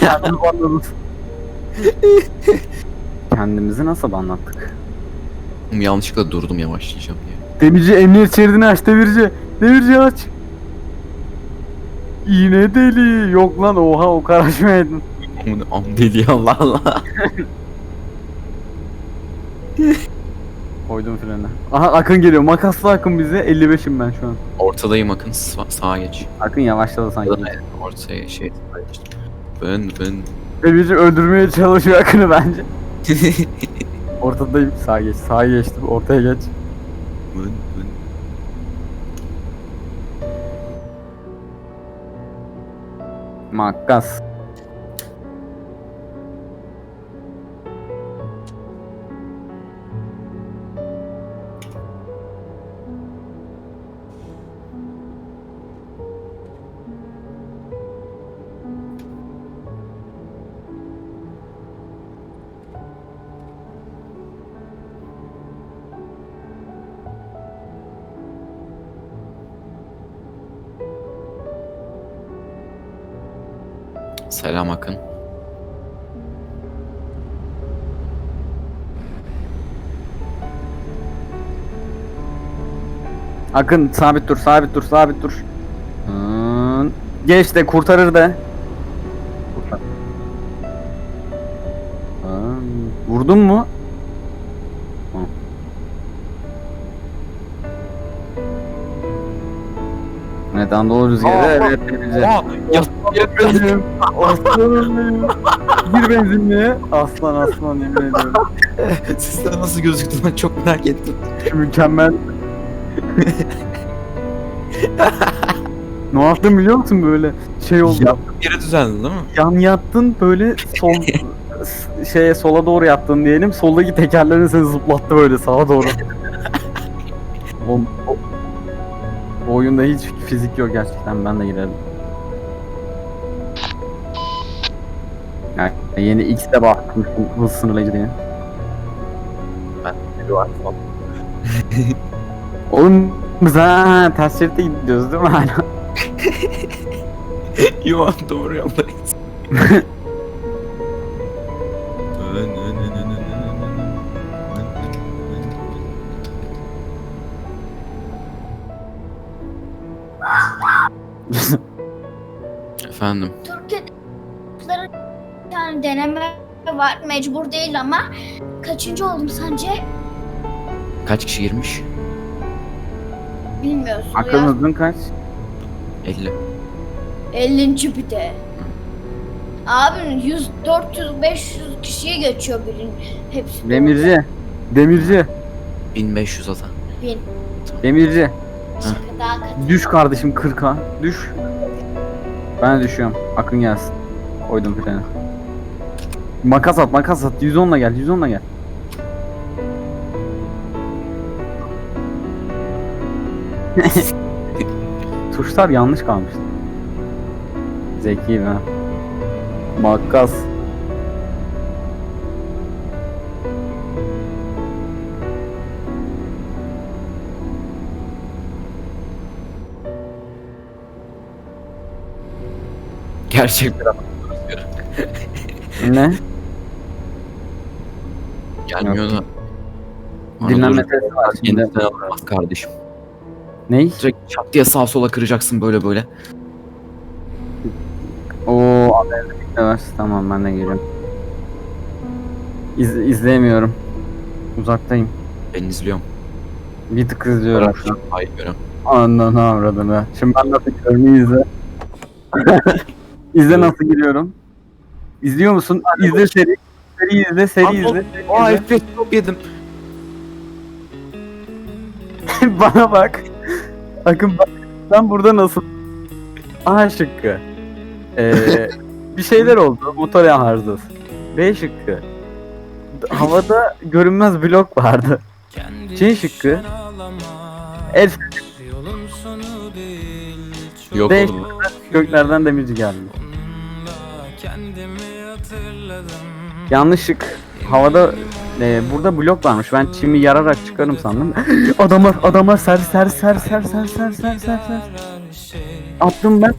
Kendimi banladım. Kendimizi nasıl banlattık? Yanlışlıkla durdum yavaşlayacağım diye. Demirci emniyet şeridini aç demirci. Demirci aç. İğne deli. Yok lan oha o karışmaydın. Aman am deli Allah Allah. Koydum frene. Aha Akın geliyor. Makaslı Akın bize. 55'im ben şu an. Ortadayım akın sağ- sağa geç. Akın yavaşladı sanki. Ortaya şey Ben ben. Demirci öldürmeye çalışıyor Akın'ı bence. Ortadayım. Sağa geç. Sağa geçtim. Ortaya geç. ben, ben. Makas. Selam akın. Akın sabit dur, sabit dur, sabit dur. Hın. Geç de kurtarır da. Kurtar. Hın. Vurdun mu? Evet Anadolu rüzgarı evet bize. Aa, ya, Benim aslanım benim. Gir benzinliğe. Aslan aslan yemin ediyorum. Sizden nasıl gözüktü ben çok merak ettim. Mükemmel. ne yaptım biliyor musun böyle şey oldu. Yaptığım yere düzeldin değil mi? Yan yattın böyle sol şeye sola doğru yattın diyelim. Soldaki tekerlerin seni zıplattı böyle sağa doğru. o, o, oyunda hiç fizik yok gerçekten ben de girerim. Yani yeni X'de bakmıştım hız sınırlayıcı diye. Biri var falan. Oğlum biz ha ters şeritte gidiyoruz değil mi hala? Yo doğru yoldayız. Efendim. Türkiye'de yani deneme var. Mecbur değil ama. Kaçıncı oldum sence? Kaç kişi girmiş? Bilmiyorsun Akıl ya. hızın kaç? 50. 50. bir de. Abi 100, 400, 500 kişiye geçiyor birin hepsi. Demirci. Demirci. 1500 ata. Bin. Demirci. Düş kardeşim 40'a. Düş. Ben de düşüyorum. Akın gelsin. Koydum freni. Makas at makas at. 110'la gel 110'la gel. Tuşlar yanlış kalmış. Zeki ben. Makas. Gerçek bir. Ne? Gelmiyor da. Dinlenme sesi var şimdi. Yeniden alınmaz kardeşim. Ney? Direkt çat diye sağa sola kıracaksın böyle böyle. Oo haberle birlikte var. Tamam ben de geliyorum. İz, izleyemiyorum. Uzaktayım. Ben izliyorum. Bir tık izliyorum şu an. Hayır görüyorum. Anla ne avradını. Şimdi ben nasıl iyi izle. izle nasıl giriyorum. İzliyor musun? İzle seri. Seri izle, seri izle. seri Aa izle. FPS top yedim. Bana bak. Akın bak. Sen burada nasıl? A şıkkı. Ee, bir şeyler oldu. Motor yan arızası. B şıkkı. D- Havada görünmez blok vardı. C şıkkı. El Yok Beş. oğlum. göklerden demirci geldi. Yanlış şık. Havada e, burada blok varmış. Ben çimi yararak çıkarım sandım. adamlar adamlar ser ser ser ser ser ser ser ser. Attım ben.